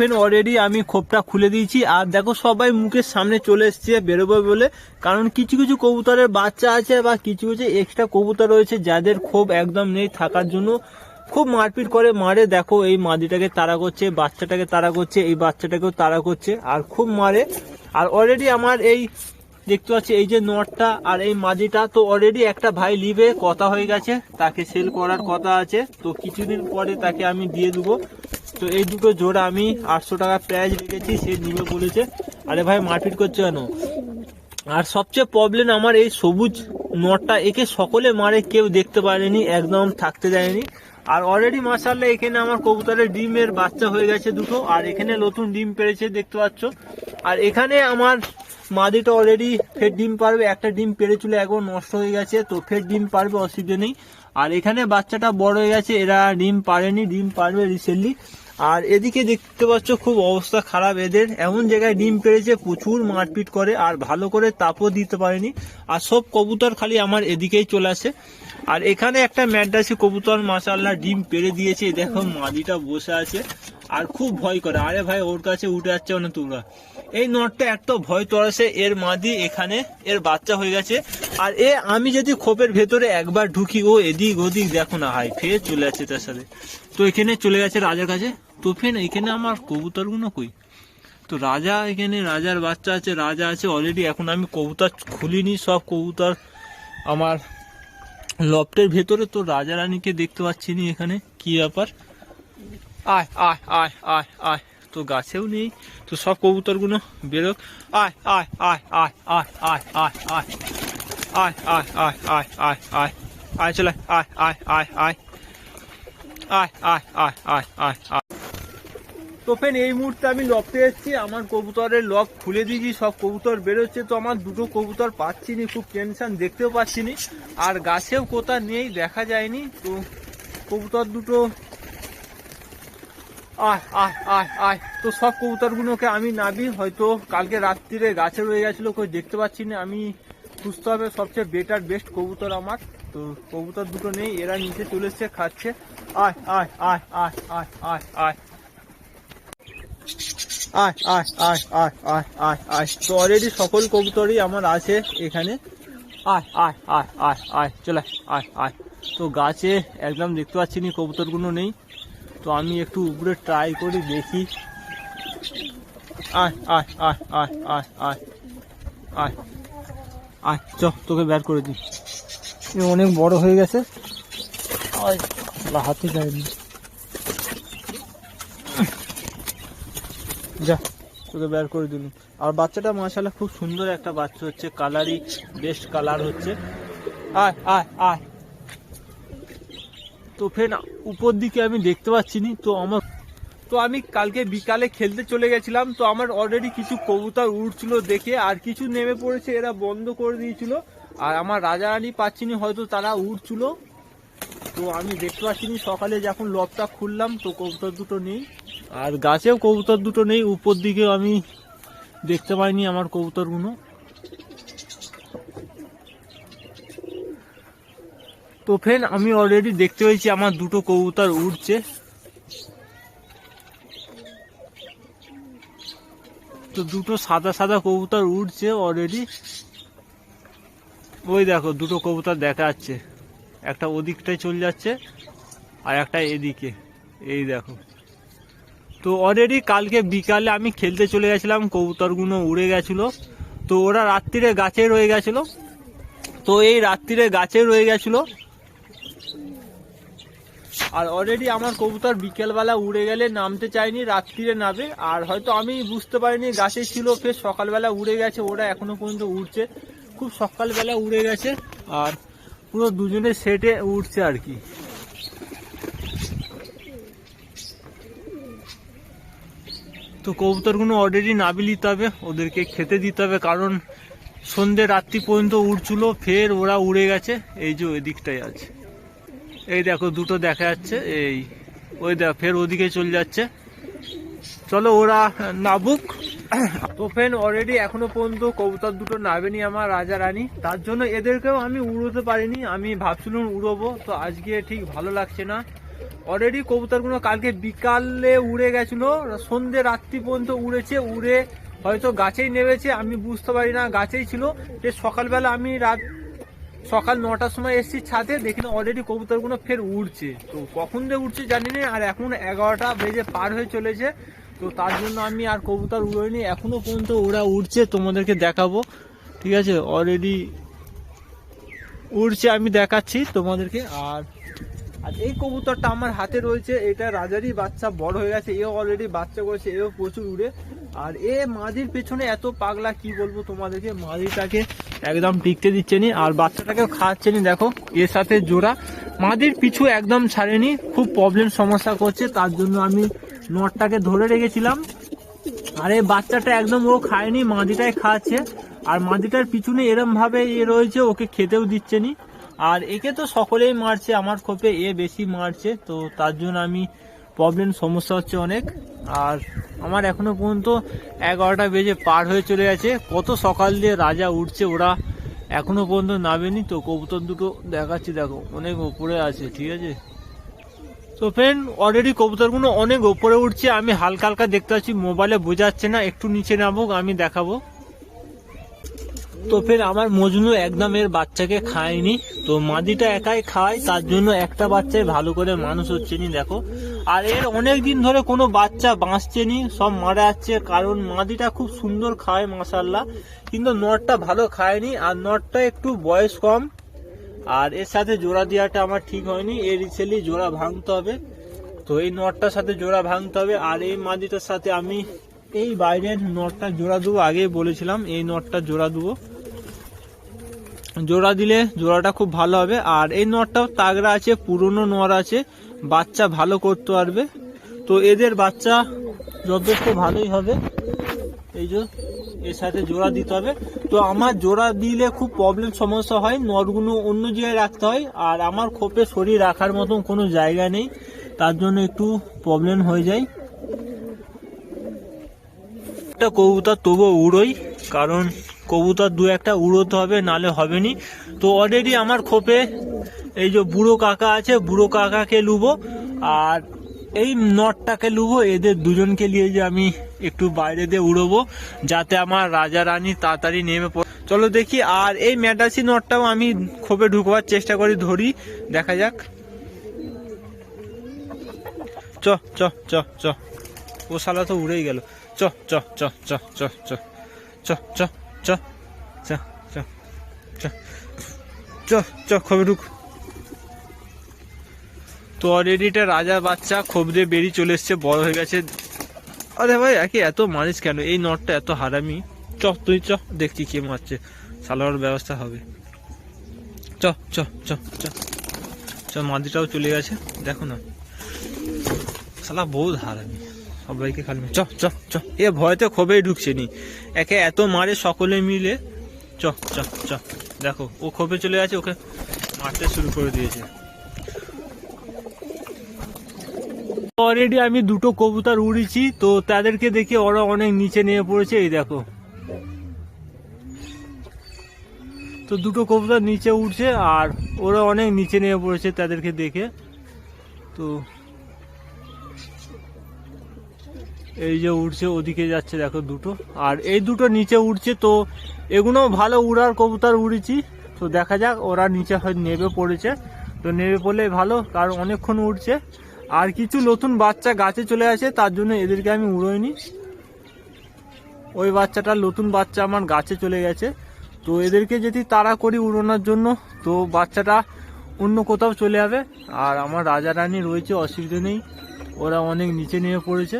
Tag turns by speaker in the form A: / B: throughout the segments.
A: ফেন অলরেডি আমি খোপটা খুলে দিয়েছি। আর দেখো সবাই মুখের সামনে চলে এসছে বেরোবে বলে। কারণ কিছু কিছু কবুতরের বাচ্চা আছে বা কিছু কিছু এক্সট্রা কবুতর রয়েছে যাদের ক্ষোভ একদম নেই থাকার জন্য। খুব মারপিট করে, মারে। দেখো এই মাদিটাকে তাড়া করছে, বাচ্চাটাকে তাড়া করছে, এই বাচ্চাটাকেও তাড়া করছে আর খুব মারে। আর অলরেডি আমার এই দেখতে পাচ্ছি, এই যে নটটা আর এই মাদিটা তো অলরেডি একটা ভাই লিবে কথা হয়ে গেছে। তাকে সেল করার কথা আছে। তো কিছুদিন পরে তাকে আমি দিয়ে দেবো। তো এই দুটো জোড়া আমি আটশো টাকা প্রাইজ রেখেছি, সে নিবে বলেছে। আরে ভাই, মারপিট করছে কেন? আর সবচেয়ে প্রবলেম আমার এই সবুজ নটটা, একে সকলে মারে, কেউ দেখতে পারেনি, একদম থাকতে দেয়নি। আর অলরেডি মাসাল্লাহ এখানে আমার কবুতরের ডিমের বাচ্চা হয়ে গেছে দুটো, আর এখানে নতুন ডিম পেরেছে, দেখতে পাচ্ছ। আর এখানে আমার মাদিটা অলরেডি ফের ডিম পারবে, একটা ডিম পেরেছিল একবার নষ্ট হয়ে গেছে, তো ফের ডিম পারবে, অসুবিধা নেই। আর এখানে বাচ্চাটা বড় হয়ে গেছে, এরা ডিম পারেনি, ডিম পারবে রিসেন্টলি আর এদিকে দেখতে পাচ্ছ খুব অবস্থা খারাপ এদের। এমন জায়গায় ডিম পেরেছে প্রচুর মারপিট করে, আর ভালো করে তাপও দিতে পারেনি। আর সব কবুতর খালি আমার এদিকেই চলে আসে। আর এখানে একটা ম্যাডাসি কবুতর মাসাল্লাহ ডিম পেরে দিয়েছে। দেখো মাদিটা বসে আছে, আর খুব ভয় করে। আরে ভাই, ওর কাছে উঠে যাচ্ছে না তোমরা। এই নটটা এত ভয় তরাসে এর মাদি এখানে, এর বাচ্চা হয়ে গেছে। আর এ, আমি যদি খোপের ভেতরে একবার ঢুকি, ও এদিক ওদিক দেখো না হাই ফের চলে যাচ্ছে তার সাথে। তো এখানে চলে গেছে রাজার কাছে। তো ফেন এখানে আমার কবুতরগুলো কই তো রাজা এখানে রাজার বাচ্চা আছে রাজা আছে অলরেডি এখন আমি কবুতর খুলিনি সব কবুতর আমার লফটের ভেতরে তো রাজা রানীকে দেখতে পাচ্ছি নি এখানে কি ব্যাপার আয় আয় আয় আয় আয় তো গাছেও নেই তো সব কবুতরগুলো বেরোক আয় আয় আয় আয় আয় আয় আয় আয় আয় আয় আয় আয় আয় আয় আয় চলে আয় আয় আয় আয় আয় আয় আয় আয় আয় আয় তো ফেন এই মুহূর্তে আমি লফটে এসেছি, আমার কবুতরের লক খুলে দিয়েছি, সব কবুতর বেরোচ্ছে, তো আমার দুটো কবুতর পাচ্ছি নি খুব টেনশন দেখতেও পাচ্ছি নি আর গাছেও কোথা নেই, দেখা যায়নি, তো কবুতর দুটো, আয় আয় আয় আয়, তো সব কবুতরগুলোকে আমি নাবি, হয়তো কালকে রাত্রিরে গাছে রয়ে গেছিল, কই দেখতে পাচ্ছি না আমি খুঁজতে হবে, সবচেয়ে বেটার বেস্ট কবুতর আমার, তো কবুতর দুটো নেই, এরা নিচে চলে এসছে, খাচ্ছে। আয় আয় আয় আয় আয় আয় আয়। আয় আয় আয় আয় আয় আয় আয় তো অলরেডি সকল কবুতরই আমার আছে এখানে আয় আয় আয় আয় আয় চলে আয় আয় তো গাছে একদম দেখতে পাচ্ছি নি কবুতরগুলো নেই তো আমি একটু উপরে ট্রাই করি দেখি আয় আয় আয় আয় আয় আয় আয় আয় চ তোকে বের করে দিই অনেক বড় হয়ে গেছে হাতে যায়নি যা, তোকে বের করে দিলাম। আর বাচ্চাটা মাশাল্লাহ খুব সুন্দর একটা বাচ্চা হচ্ছে কালারই বেস্ট কালার হচ্ছে। আয় আয় আয়। তো ফের উপর দিকে আমি দেখতে পাচ্ছি নি, তো আমার তো আমি কালকে বিকালে খেলতে চলে গেছিলাম, তো আমার অলরেডি কিছু কবুতর উড়ছিল দেখে, আর কিছু নেমে পড়েছে, এরা বন্ধ করে দিয়েছিল। আর আমার রাজা রানী পাচ্ছিনি হয়তো তারা উড়ছিল। তো আমি দেখতে পাচ্ছিনি সকালে যখন লবটা খুললাম, তো কবুতর দুটো নেই। আর গাছেও কবুতর দুটো নেই, উপর দিকে আমি দেখতে পাইনি আমার কবুতরগুলো। তো ফ্রেন্ড, আমি অলরেডি দেখতে পেয়েছি আমার দুটো কবুতর উড়ছে। তো দুটো সাদা সাদা কবুতর উড়ছে অলরেডি ওই দেখো, দুটো কবুতর দেখা যাচ্ছে। একটা ওদিকটায় চলে যাচ্ছে আর একটা এদিকে। এই দেখো। তো অলরেডি কালকে বিকালে আমি খেলতে চলে গেছিলাম কবুতরগুলো উড়ে গেছিল। তো ওরা রাত্রিরে গাছে রয়ে গেছিল। তো এই রাত্রিরে গাছে রয়ে গেছিল। আর অলরেডি আমার কবুতর বিকেলবেলা উড়ে গেলে নামতে চায়নি রাত্রিরে নামে। আর হয়তো আমি বুঝতে পারিনি, গাছে ছিল, ফের সকালবেলা উড়ে গেছে, ওরা এখনও পর্যন্ত উড়ছে। খুব সকালবেলা উড়ে গেছে, আর পুরো দুজনে সেটে উঠছে আর কি। তো কবুতরগুলো অলরেডি নাবি নিতে হবে, ওদেরকে খেতে দিতে হবে, কারণ সন্ধে রাত্রি পর্যন্ত উড়ছিল, ফের ওরা উড়ে গেছে, এই যে ওই দিকটাই আছে। এই দেখো, দুটো দেখা যাচ্ছে, এই, ওই দেখ, ফের ওদিকে চলে যাচ্ছে। চলো ওরা নাবুক তো ফ্রেন্ড অলরেডি এখনও পর্যন্ত কবুতর দুটো নাবেনি আমার রাজা রানী। তার জন্য এদেরকেও আমি উড়োতে পারিনি, আমি ভাবছিলাম উড়োবো, তো আজকে ঠিক ভালো লাগছে না। অলরেডি কবুতরগুলো কালকে বিকালে উড়ে গেছিল। সন্ধে রাত্রি পর্যন্ত উড়েছে, উড়ে হয়তো গাছেই নেমেছে, আমি বুঝতে পারি না, গাছেই ছিল। যে সকালবেলা আমি রাত সকাল নটার সময় এসেছি ছাদে, দেখি না অলরেডি কবুতরগুলো ফের উড়ছে। তো কখন দিয়ে উঠছে জানি না, আর এখন এগারোটা বেজে পার হয়ে চলেছে। তো তার জন্য আমি আর কবুতর উড়োইনি, এখনও পর্যন্ত ওরা উড়ছে, তোমাদেরকে দেখাবো। ঠিক আছে অলরেডি উড়ছে, আমি দেখাচ্ছি তোমাদেরকে। আর আর এই কবুতরটা আমার হাতে রয়েছে, এটা রাজারই বাচ্চা, বড় হয়ে গেছে, এও অলরেডি বাচ্চা করেছে, এও প্রচুর উড়ে। আর এ মাদির পেছনে এত পাগলা, কি বলব তোমাদেরকে মাদিটাকে একদম টিকতে দিচ্ছে নি, আর বাচ্চাটাকেও খাওয়াচ্ছে নি, দেখো, এর সাথে জোড়া। মাদির পিছু একদম ছাড়েনি, খুব প্রবলেম সমস্যা করছে, তার জন্য আমি নটটাকে ধরে রেখেছিলাম। আর এই বাচ্চাটা একদম ও খায়নি মাদিটাই খাচ্ছে। আর মাদিটার পিছনে এরম ভাবে রয়েছে, ওকে খেতেও দিচ্ছে নি। আর একে তো সকলেই মারছে, আমার খোপে এ বেশি মারছে, তো তার জন্য আমি প্রবলেম সমস্যা হচ্ছে অনেক। আর আমার এখনও পর্যন্ত এগারোটা বেজে পার হয়ে চলে গেছে। কত সকাল দিয়ে রাজা উঠছে, ওরা এখনও পর্যন্ত নামেনি, তো কবুতর দুটো দেখাচ্ছি, দেখো, অনেক উপরে আছে, ঠিক আছে? তো ফ্রেন্ড অলরেডি কবুতরগুলো অনেক ওপরে উঠছে, আমি হালকা হালকা দেখতে পাচ্ছি মোবাইলে বোঝাচ্ছে না, একটু নিচে নামুক, আমি দেখাবো। তো ফের আমার মজনু একদম এর বাচ্চাকে খায়নি। তো মাদিটা একাই খায়, তার জন্য একটা বাচ্চাই ভালো করে মানুষ হচ্ছে নি, দেখো। আর এর অনেক দিন ধরে কোনো বাচ্চা বাঁচছে নি, সব মারা যাচ্ছে, কারণ মাদিটা খুব সুন্দর খায় মাসাল্লাহ কিন্তু নটটা ভালো খায়নি, আর নটটা একটু বয়স কম। আর এর সাথে জোড়া দেওয়াটা আমার ঠিক হয়নি, এর রিসেলি জোড়া ভাঙতে হবে। তো এই নটটার সাথে জোড়া ভাঙতে হবে, আর এই মাদিটার সাথে আমি এই বাইরের নটটা জোড়া দেবো, আগেই বলেছিলাম, এই নটটা জোড়া দেবো। জোড়া দিলে জোড়াটা খুব ভালো হবে। আর এই নটটাও তাগড়া আছে, পুরনো নর আছে, বাচ্চা ভালো করতে পারবে। তো এদের বাচ্চা যথেষ্ট ভালোই হবে। এই যে এর সাথে জোড়া দিতে হবে। তো আমার জোড়া দিলে খুব প্রবলেম সমস্যা হয়। নরগুলো অন্য জায়গায় রাখতে হয়। আর আমার খোপে শরীর রাখার মতন কোনো জায়গা নেই। তার জন্য একটু প্রবলেম হয়ে যায়। একটা কবুতর তবুও উড়োই কারণ কবুতর দু একটা উড়োতে হবে, নালে হবে নি তো অলরেডি আমার খোপে এই যে বুড়ো কাকা আছে, বুড়ো কাকাকে লুবো, আর এই নটটাকে লুবো, এদের দুজনকে নিয়ে যে আমি একটু বাইরে দিয়ে উড়বো, যাতে আমার রাজা রানী তাড়াতাড়ি নেমে পড়ে। চলো দেখি, আর এই ম্যাডাসি নটটাও আমি খোপে ঢুকবার চেষ্টা করি, ধরি, দেখা যাক। চ চ চ চ। ও শালা তো উড়েই গেল। চ চ চ চ চ চ। চ চ চ চ চ চ চ তো অলরেডি এটা রাজা বাচ্চা খবরে বেরিয়ে চলে এসছে বড় হয়ে গেছে আরে ভাই একে এত মারিস কেন এই নটটা এত হারামি চ তুই চ দেখছি কে মারছে সালোয়ার ব্যবস্থা হবে চ চ চ চ চ মাদিটাও চলে গেছে দেখো না সালা বহুত হারামি সবাইকে খালি চ চ চ। এ ভয়তে খোবেই ঢুকছে নি। একে এত মারে সকলে মিলে। চ চ চ। দেখো, ও খোপে চলে গেছে, ওকে মারতে শুরু করে দিয়েছে। অলরেডি আমি দুটো কবুতর উড়েছি, তো তাদেরকে দেখে ওরা অনেক নিচে নিয়ে পড়েছে, এই দেখো। তো দুটো কবুতর নিচে উঠছে আর ওরা অনেক নিচে নিয়ে পড়েছে তাদেরকে দেখে। তো এই যে উঠছে ওদিকে যাচ্ছে দেখো দুটো। আর এই দুটো নিচে উঠছে তো এগুলো ভালো উড়ার কবুতর উড়েছি। তো দেখা যাক, ওরা নিচে হয় নেবে পড়েছে। তো নেবে পড়লে ভালো, কারণ অনেকক্ষণ উঠছে আর কিছু নতুন বাচ্চা গাছে চলে আসে, তার জন্য এদেরকে আমি উড়োইনি। ওই বাচ্চাটার নতুন বাচ্চা আমার গাছে চলে গেছে। তো এদেরকে যদি তাড়া করি উড়োনোর জন্য, তো বাচ্চাটা অন্য কোথাও চলে যাবে। আর আমার রাজা রানী রয়েছে, অসুবিধা নেই। ওরা অনেক নিচে নেমে পড়েছে।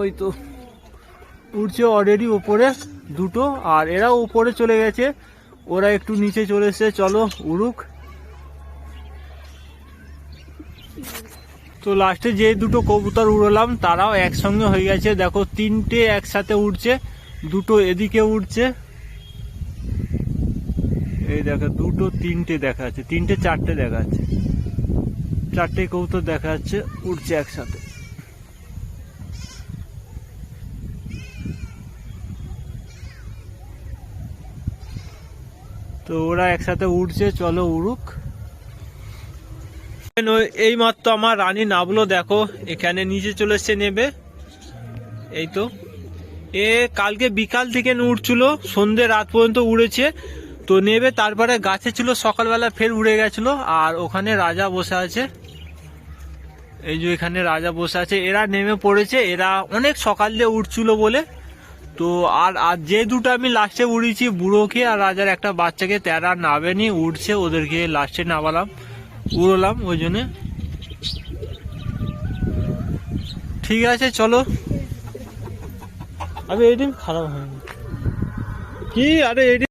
A: ওই তো উঠছে অলরেডি ওপরে দুটো, আর এরাও উপরে চলে গেছে। ওরা একটু নিচে চলে এসছে, চলো উড়ুক। তো লাস্টে যে দুটো কবুতর উড়লাম, তারাও একসঙ্গে হয়ে গেছে। দেখো, তিনটে একসাথে উঠছে দুটো এদিকে উঠছে এই দেখো, দুটো, তিনটে দেখা যাচ্ছে তিনটে, চারটে দেখা যাচ্ছে চারটে কবুতর দেখা যাচ্ছে উঠছে একসাথে। তো ওরা একসাথে উঠছে চলো উড়ুক। এই মাত্র আমার রানী নাবলো, দেখো, এখানে নিচে চলে এসছে, নেবে। এই তো। এ কালকে বিকাল থেকে উঠছিল সন্ধে রাত পর্যন্ত উড়েছে। তো নেবে, তারপরে গাছে ছিল, সকালবেলা ফের উড়ে গেছিল, আর ওখানে রাজা বসে আছে। এই যে এখানে রাজা বসে আছে, এরা নেমে পড়েছে, এরা অনেক সকাল দিয়ে উঠছিল বলে। তো আর আর যে দুটো আমি লাস্টে উড়িয়েছি বুড়োকে আর রাজার একটা বাচ্চাকে, তেরা নাবেনি উঠছে ওদেরকে লাস্টে নামালাম, উড়োলাম, ওই জন্যে। ঠিক আছে, চলো। আর, এই দিন খারাপ হয়নি। কি? আরে এডিম